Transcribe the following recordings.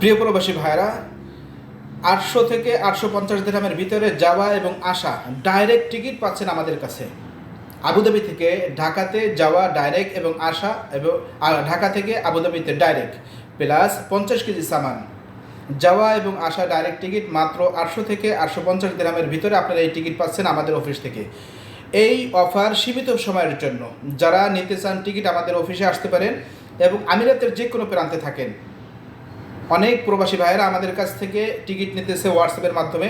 প্রিয় প্রবাসী ভাইরা আটশো থেকে আটশো পঞ্চাশ দিরহামের ভিতরে যাওয়া এবং আসা ডাইরেক্ট টিকিট পাচ্ছেন আমাদের কাছে। আবুধাবি থেকে ঢাকাতে যাওয়া ডাইরেক্ট এবং আসা এবং ঢাকা থেকে আবুধাবিতে ডাইরেক্ট প্লাস পঞ্চাশ কেজি সামান। যাওয়া এবং আসা ডাইরেক্ট টিকিট মাত্র আটশো থেকে আটশো পঞ্চাশ গ্রামের ভিতরে আপনারা এই টিকিট পাচ্ছেন আমাদের অফিস থেকে। এই অফার সীমিত সময়ের জন্য যারা নিতে চান টিকিট আমাদের অফিসে আসতে পারেন এবং আমিরাতের যে কোনো প্রান্তে থাকেন। অনেক প্রবাসী ভাইয়েরা আমাদের কাছ থেকে টিকিট নিতেছে হোয়াটসঅ্যাপের মাধ্যমে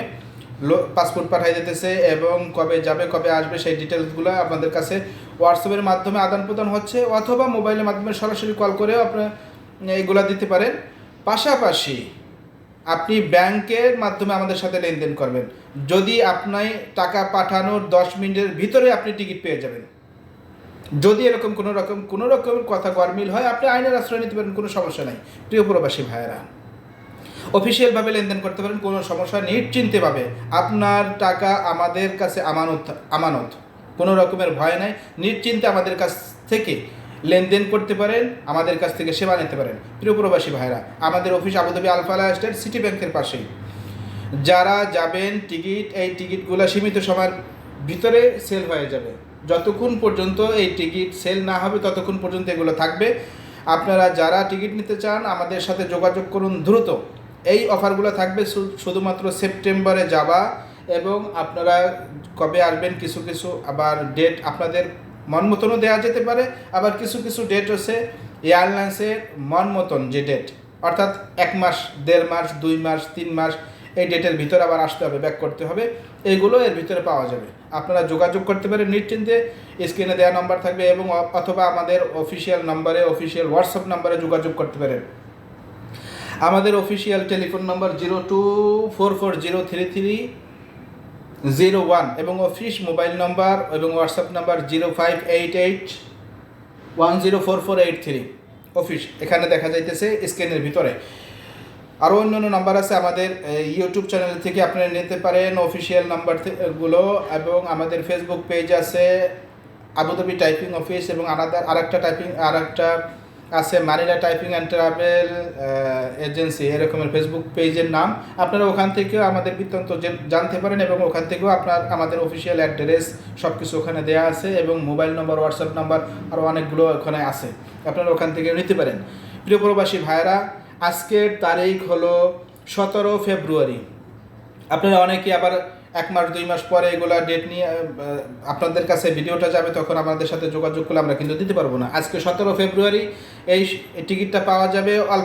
পাসপোর্ট পাঠিয়ে দিতেছে এবং কবে যাবে, কবে আসবে সেই ডিটেলসগুলো আপনাদের কাছে হোয়াটসঅ্যাপের মাধ্যমে আদান প্রদান হচ্ছে অথবা মোবাইলের মাধ্যমে সরাসরি কল করেও আপনার এইগুলা দিতে পারেন। পাশাপাশি আপনি ব্যাংকের মাধ্যমে আমাদের সাথে লেনদেন করবেন। যদি আপনি টাকা পাঠানোর দশ মিনিটের ভিতরে আপনি টিকিট পেয়ে যাবেন। যদি এরকম কোনো রকম, কোনো রকমের কথা গরমিল হয়, আপনি আইনের আশ্রয় নিতে পারেন, কোনো সমস্যা নাই। প্রিয় প্রবাসী ভাইয়েরা, অফিসিয়ালভাবে লেনদেন করতে পারেন, কোনো সমস্যা নিশ্চিন্তেভাবে। আপনার টাকা আমাদের কাছে আমানত আমানত। কোনো রকমের ভয় নাই, নিশ্চিন্তে আমাদের কাছ থেকে লেনদেন করতে পারেন, আমাদের কাছ থেকে সেবা নিতে পারেন। প্রিয় প্রবাসী ভাইরা আমাদের office Abu Dhabi Al Falah state city ব্যাংকের পাশেই। যারা যাবেন, টিকিট, এই টিকিটগুলো সীমিত সময়ের ভিতরে সেল হয়ে যাবে। যতক্ষণ পর্যন্ত এই টিকিট সেল না হবে, ততক্ষণ পর্যন্ত এগুলো থাকবে। আপনারা যারা টিকিট নিতে চান, আমাদের সাথে যোগাযোগ করুন দ্রুত। এই অফারগুলো থাকবে শুধুমাত্র সেপ্টেম্বরে যাওয়া এবং আপনারা কবে আসবেন, কিছু কিছু আবার ডেট আপনাদের মন মতনও দেওয়া যেতে পারে। আবার কিছু কিছু ডেট হচ্ছে এয়ারলাইন্সের মন মতন যে ডেট অর্থাৎ এক মাস, দেড় মাস, দুই মাস, তিন মাস এই ডেটের ভিতরে আবার আসতে হবে ব্যাক করতে হবে। এইগুলো এর ভিতরে পাওয়া যাবে। আপনারা যোগাযোগ করতে পারেন নিশ্চিন্তে। স্ক্রিনে দেওয়া নাম্বার থাকবে এবং অথবা আমাদের অফিসিয়াল নাম্বারে অফিসিয়াল হোয়াটসঅ্যাপ নাম্বারে যোগাযোগ করতে পারেন। আমাদের official telephone number zero two four four zero three three zero one এবং অফিস মোবাইল নাম্বার এবং WhatsApp number zero five eight eight one zero four four eight three office এখানে দেখা যাইতেছে স্ক্রিনের ভিতরে। আরও অন্যান্য নাম্বার আছে আমাদের ইউটিউব চ্যানেল থেকে আপনারা নিতে পারেন অফিসিয়াল নাম্বারগুলো, এবং আমাদের ফেসবুক পেজ আছে, আবুধাবি টাইপিং অফিস এবং আলাদা আরেকটা টাইপিং আরেকটা আছে Manila typing and travel agency এরকমের ফেসবুক পেজের নাম। আপনারা ওখান থেকেও আমাদের বৃত্তান্ত জেন- জানতে পারেন, এবং ওখান থেকেও আপনার, আমাদের অফিসিয়াল অ্যাড্রেস সব কিছু ওখানে দেওয়া আছে, এবং মোবাইল নম্বর হোয়াটসঅ্যাপ নাম্বার আরও অনেকগুলো ওখানে আছে। আপনারা ওখান থেকে নিতে পারেন। প্রিয় প্রবাসী ভাইয়েরা আজকের তারিখ হলো সতেরো ফেব্রুয়ারি। আপনারা অনেকে আবার এক মাস, দুই মাস পরে এগুলা ডেট নিয়ে আপনাদের কাছে ভিডিওটা যাবে, তখন আমাদের সাথে যোগাযোগ করলে আমরা কিন্তু দিতে পারব না। আজকে সতেরো ফেব্রুয়ারি, এই টিকিটটা পাওয়া যাবে অল্প